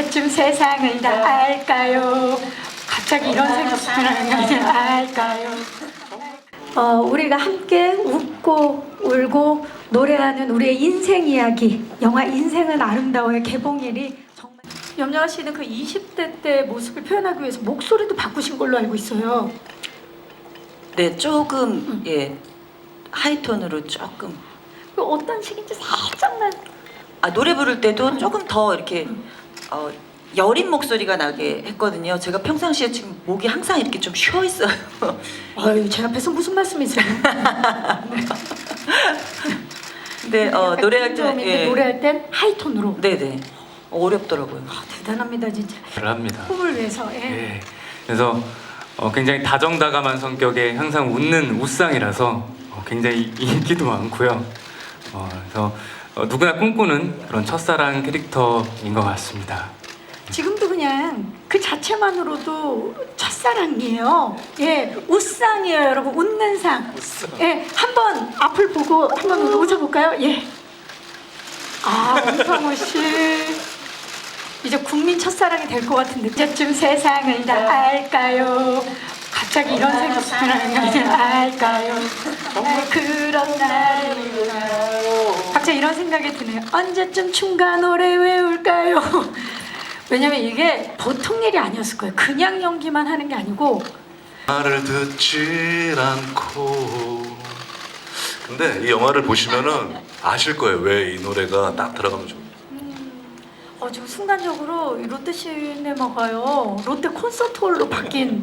언제쯤 세상을 다 알까요? 갑자기 이런 생각이 알까요? 어, 우리가 함께 웃고 울고 노래하는 우리의 인생 이야기 영화 인생은 아름다워의 개봉일이 정말 염려아 씨는 그 20대 때 모습을 표현하기 위해서 목소리도 바꾸신 걸로 알고 있어요. 네, 조금 예 하이톤으로 조금. 그 어떤 식인지 살짝만. 아 노래 부를 때도 조금 더 이렇게 어, 여린 목소리가 나게 했거든요. 제가 평상시에 지금 목이 항상 이렇게 좀 쉬어 있어요. 아유 제 앞에서 무슨 말씀이세요? 근데 어, 노래할 때 인데 노래할 땐 하이톤으로 네네 어렵더라고요. 아, 대단합니다 진짜 잘 합니다. 호흡을 위해서 예. 예. 그래서 어, 굉장히 다정다감한 성격에 항상 웃는 웃상이라서 어, 굉장히 인기도 많고요. 어, 그래서 어, 누구나 꿈꾸는 그런 첫사랑 캐릭터인 것 같습니다. 지금도 그냥 그 자체만으로도 첫사랑이에요. 예, 웃상이에요, 여러분. 웃는 상. 예, 한번 앞을 보고 한번 웃어볼까요? 예. 아, 엄성호 씨. 이제 국민 첫사랑이 될 것 같은데. 이제쯤 세상을 다 알까요? 갑자기 이런 생각이 알까요? 정말 그런 날인가요? 갑자기 이런 생각이 드네요. 언제쯤 춤과 노래 외울까요? 왜냐면 이게 보통 일이 아니었을 거예요. 그냥 연기만 하는 게 아니고 말을 듣질 않고 근데 이 영화를 보시면은 아실 거예요 왜 이 노래가 딱 들어가면 좋 어, 지금 순간적으로 이 롯데 시네마가요 롯데 콘서트홀로 바뀐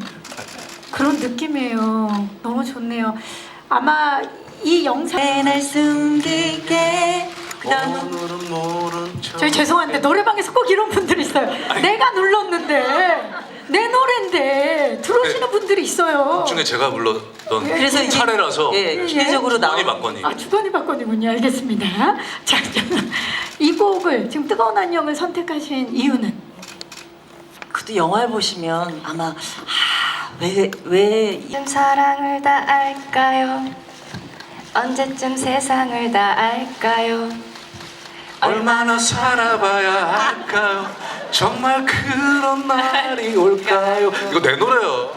그런 느낌이에요. 너무 좋네요. 아마 이 영상 날 숨길게 그다음 오늘은 모른 척 저희 죄송한데 노래방에서 꼭 이런 분들이 있어요. 내가 눌렀는데 내 노래인데 들어오시는 분들이 있어요. 중에 제가 불렀던 그래서 이게- 차례라서 예, 기계적으로 주거니 나온 맞거니 아 주거니 받거니군요. 알겠습니다. 자, 이 곡을 지금 뜨거운 안녕을 선택하신 이유는 그것도 영화를 보시면 아마 왜왜 언제쯤 사랑을 다 알까요? 언제쯤 세상을 다 알까요? 얼마나 살아봐야 할까요 정말 그런 날이 올까요 이거 내 노래요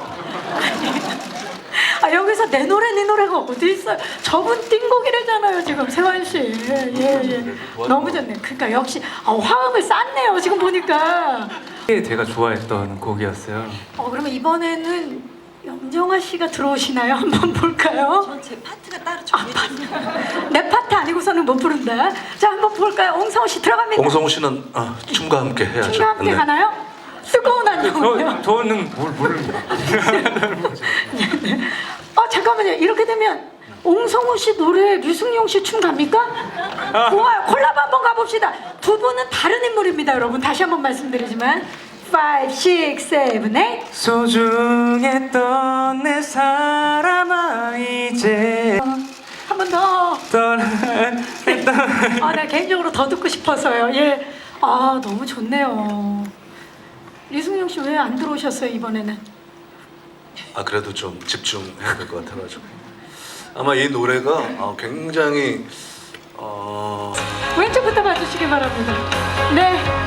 아 여기서 내 노래 네 노래가 어디 있어요? 저분 띵곡이래잖아요 지금 세환 씨. 예, 예. 너무 좋네. 그러니까 역시 아, 화음을 쌌네요 지금 보니까. 제가 좋아했던 곡이었어요. 어 그러면 이번에는 염정아 씨가 들어오시나요? 한번 볼까요? 제 파트가 따로 준비됐어요. 내 파트 아니고서는 못 부른다. 자 한번 볼까요? 옹성우 씨 들어갑니다. 홍성우 씨는 아, 춤과 함께 해야죠 춤과 함께 네. 가나요? 뜨거운 안녕은요. 저, 저는 뭘 모릅니다. 어 잠깐만요. 이렇게 되면 옹성우 씨 노래 류승용 씨 춤 갑니까? 좋아요. 콜라보 한번 가봅시다. 두 분은 다른 인물입니다, 여러분. 다시 한번 말씀드리지만 5, 6, 7, 8 소중했던 내 사람아 이제 한 번 더. 떠났던 아, 나 개인적으로 더 듣고 싶어서요. 예. 아, 너무 좋네요. 류승용 씨 왜 안 들어오셨어요, 이번에는? 아 그래도 좀 집중해야 될 것 같아가지고 아마 이 노래가 어, 굉장히 어, 왼쪽부터 봐주시기 바랍니다. 네.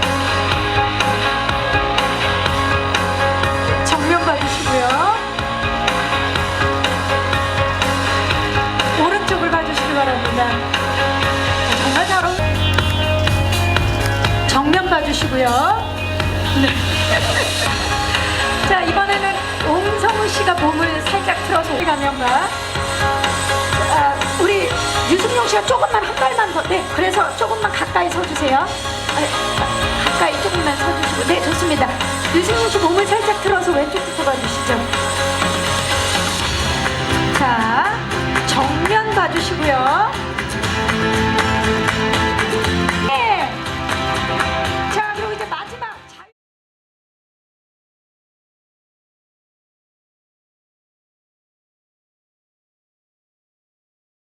주시고요. 네. 자, 이번에는 옹성우 씨가 몸을 살짝 틀어서 가면과 아, 우리 유승용 씨가 조금만 한 발만 더, 네, 그래서 조금만 가까이 서주세요. 아, 아, 가까이 조금만 서주시고, 네, 좋습니다. 유승용 씨 몸을 살짝 틀어서 왼쪽부터 봐주시죠. 자, 정면 봐주시고요.